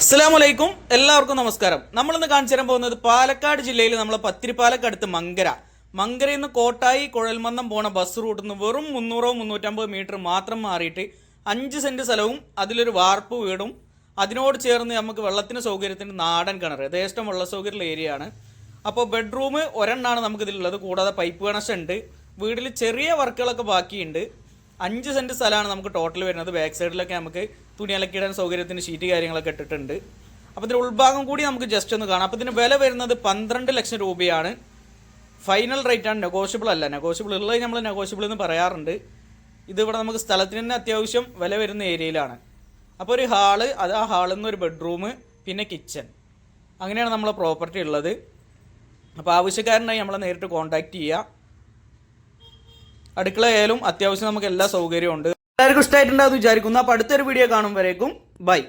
അസ്സലാമു അലൈക്കും എല്ലാവർക്കും നമസ്കാരം. നമ്മളിന്ന് കാണിച്ചു തരാൻ പോകുന്നത് പാലക്കാട് ജില്ലയിൽ നമ്മൾ പത്തിരിപ്പാലക്കടുത്ത് മങ്കര. മങ്കരയിൽ നിന്ന് കോട്ടായി കുഴൽമന്നം പോണ ബസ് റൂട്ടിൽ നിന്ന് വെറും മുന്നൂറോ മുന്നൂറ്റമ്പത് മീറ്റർ മാത്രം മാറിയിട്ട് അഞ്ച് സെന്റ് സ്ഥലവും അതിലൊരു വാർപ്പ് വീടും. അതിനോട് ചേർന്ന് നമുക്ക് വെള്ളത്തിന് സൗകര്യത്തിന് നാടൻ കിണർ യഥേഷ്ടം വെള്ള സൗകര്യമുള്ള ഏരിയ ആണ്. അപ്പോൾ ബെഡ്റൂം ഒരെണ്ണമാണ് നമുക്കിതിലുള്ളത്. കൂടാതെ പൈപ്പ് കണക്ഷൻ ഉണ്ട്. വീട്ടിൽ ചെറിയ വർക്കുകളൊക്കെ ബാക്കിയുണ്ട്. അഞ്ച് സെന്റ് സ്ഥലമാണ് നമുക്ക് ടോട്ടൽ വരുന്നത്. ബാക്ക് സൈഡിലൊക്കെ നമുക്ക് തുണി അലക്കിയിടാൻ സൗകര്യത്തിന് ഷീറ്റ് കാര്യങ്ങളൊക്കെ ഇട്ടിട്ടുണ്ട്. അപ്പോൾ ഇതിന്റെ ഉൾഭാഗം കൂടി നമുക്ക് ജസ്റ്റ് ഒന്ന് കാണാം. അപ്പോൾ ഇതിന് വില വരുന്നത് പന്ത്രണ്ട് ലക്ഷം രൂപയാണ്. ഫൈനൽ റേറ്റ് ആണ് നെഗോഷ്യബിൾ അല്ല. നെഗോഷ്യബിൾ ഉള്ളത് നമ്മൾ നെഗോഷ്യബിൾ എന്ന് പറയാറുണ്ട്. ഇതിവിടെ നമുക്ക് സ്ഥലത്തിന് തന്നെ അത്യാവശ്യം വില വരുന്ന ഏരിയയിലാണ് അപ്പോൾ ഒരു ഹാൾ അത് ആ ഹാളിൽ നിന്ന് ഒരു ബെഡ്റൂം പിന്നെ കിച്ചൺ അങ്ങനെയാണ് നമ്മളെ പ്രോപ്പർട്ടി ഉള്ളത്. അപ്പോൾ ആവശ്യക്കാരനായി നമ്മളെ നേരിട്ട് കോൺടാക്റ്റ് ചെയ്യുക അടുക്കളയായാലും അത്യാവശ്യം നമുക്ക് എല്ലാ സൗകര്യവും ഉണ്ട്. എല്ലാവർക്കും ഇഷ്ടമായിട്ടുണ്ടാകും വിചാരിക്കുന്നു. അപ്പോൾ അടുത്തൊരു വീഡിയോ കാണും വരേക്കും. ബൈ